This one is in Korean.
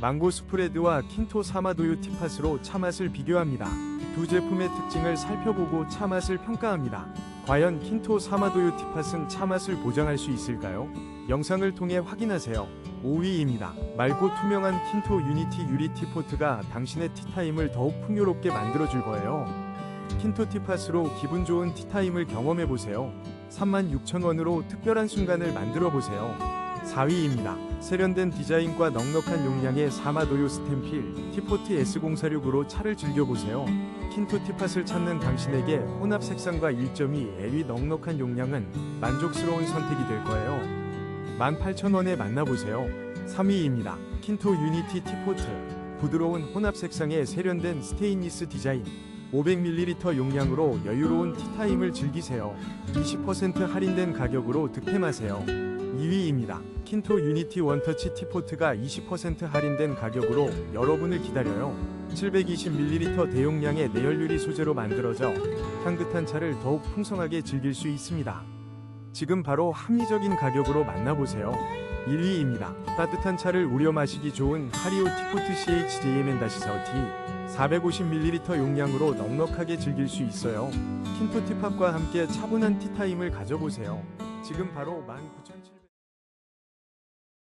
망고 스프레드와 킨토 사마도유 티팟으로 차 맛을 비교합니다. 두 제품의 특징을 살펴보고 차 맛을 평가합니다. 과연 킨토 사마도유 티팟은 차 맛을 보장할 수 있을까요? 영상을 통해 확인하세요. 5위입니다. 맑고 투명한 킨토 유니티 유리 티포트가 당신의 티타임을 더욱 풍요롭게 만들어줄 거예요. 킨토 티팟으로 기분 좋은 티타임을 경험해 보세요. 36,000원으로 특별한 순간을 만들어 보세요. 4위입니다. 세련된 디자인과 넉넉한 용량의 사마도요 스탬필 티포트 S046으로 차를 즐겨보세요. 킨토 티팟을 찾는 당신에게 혼합 색상과 1.2L의 넉넉한 용량은 만족스러운 선택이 될 거예요. 18,000원에 만나보세요. 3위입니다. 킨토 유니티 티포트 부드러운 혼합 색상의 세련된 스테인리스 디자인 500ml 용량으로 여유로운 티타임을 즐기세요. 20% 할인된 가격으로 득템하세요. 2위입니다. 킨토 유니티 원터치 티포트가 20% 할인된 가격으로 여러분을 기다려요. 720ml 대용량의 내열유리 소재로 만들어져 향긋한 차를 더욱 풍성하게 즐길 수 있습니다. 지금 바로 합리적인 가격으로 만나보세요. 1위입니다. 따뜻한 차를 우려 마시기 좋은 하리오 티포트 CHJMN-40T 450ml 용량으로 넉넉하게 즐길 수 있어요. 킨토 티팝과 함께 차분한 티타임을 가져보세요. 지금 바로 19,000원